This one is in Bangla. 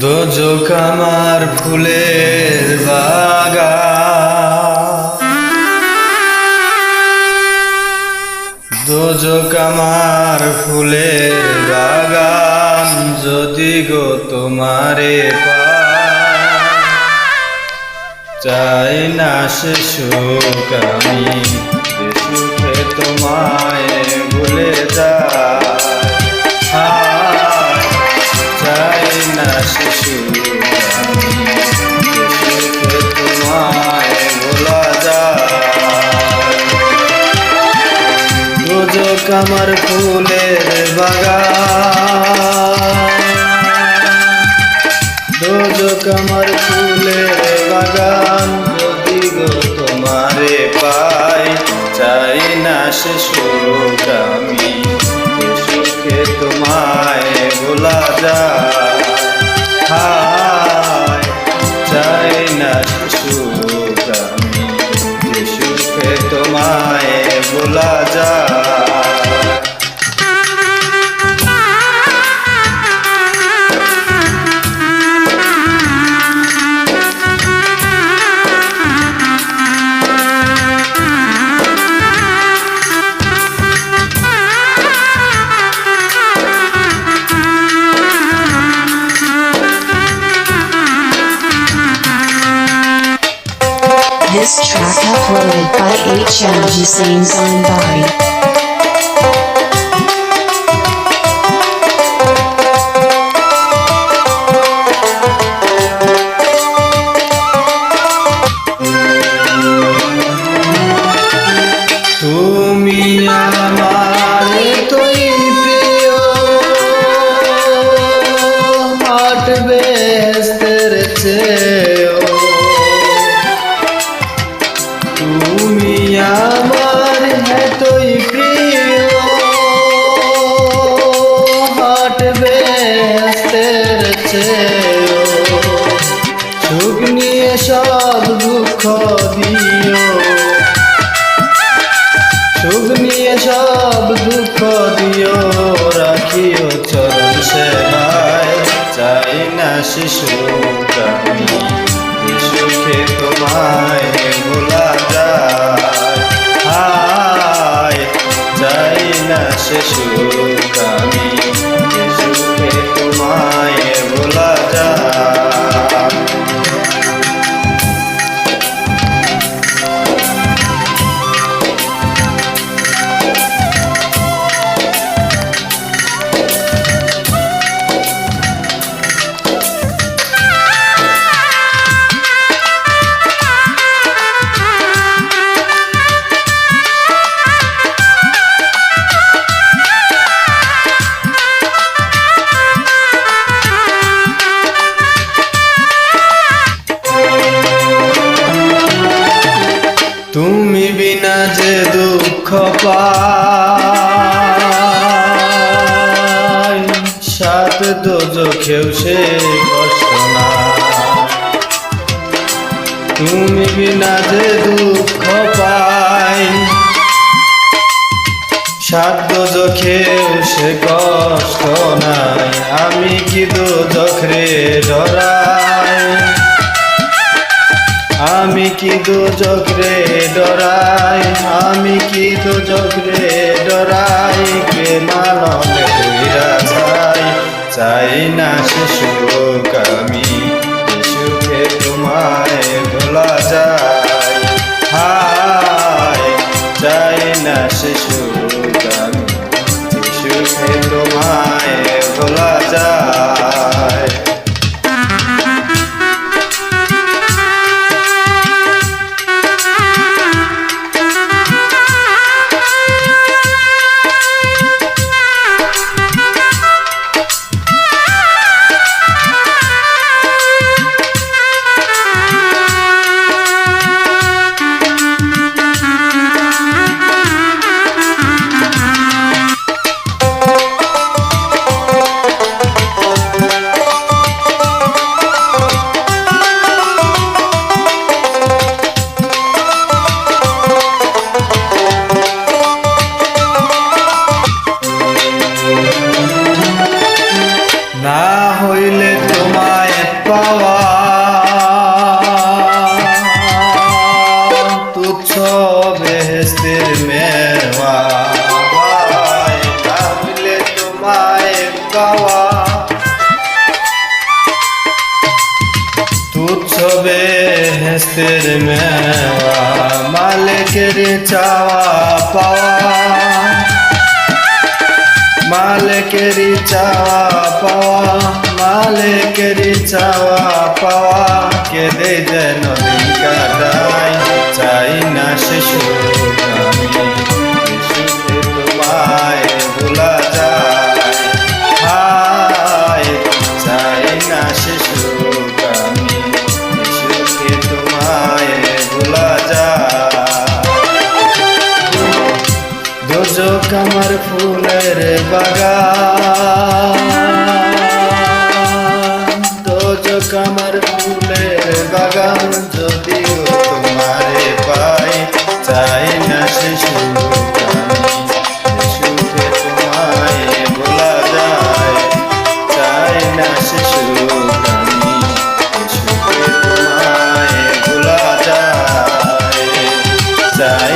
দোজক আমার ফুলের বাগান। দোজক আমার ফুলের বাগান যদি গো তোমারে চাই না সে সুখ আমি সুখে তোমায় আমার ফুলের বাগান। রোজক আমার ফুলের বাগান। this track uploaded by HM Hussein Zanbari. Yeah. সুখ নিয়ে সব দুঃখ দিও রাখিও চরণ সেবায়। চাই না শিশু সুখে তোমায় ভোলা সাত দোজখেও সে কষ্ট না। তুমি বিনা যে দুঃখ পাই সাত দোজখেও সে কষ্ট নাই। আমি কি দোজখরে ডরাই? আমি কি দোজক রে ডরাই? আমি কি দোজক রে ডরাই? কে মানবে চাই না আমি। যে সুখে তোমায় ভোলা যায়। হায়, চাই না সুখে তোমায় ভোলা যায়। তুচ্ছ বেহেস্তের মেওয়া মালিকের চাওয়া পাওয়া। মালিকের চাওয়া পাওয়া, মালিকের চাওয়া পাওয়া। কে দে যেন দিন কাটাই চাই না শিশু তোমায় শখ আমার ফুলের বাগান। তো চোখ আমার ফুলের বাগান, যদিও তোমারে পাই, চাই না সে সুখে তোমায় বলা যায়। চাই না সে সুখ চাই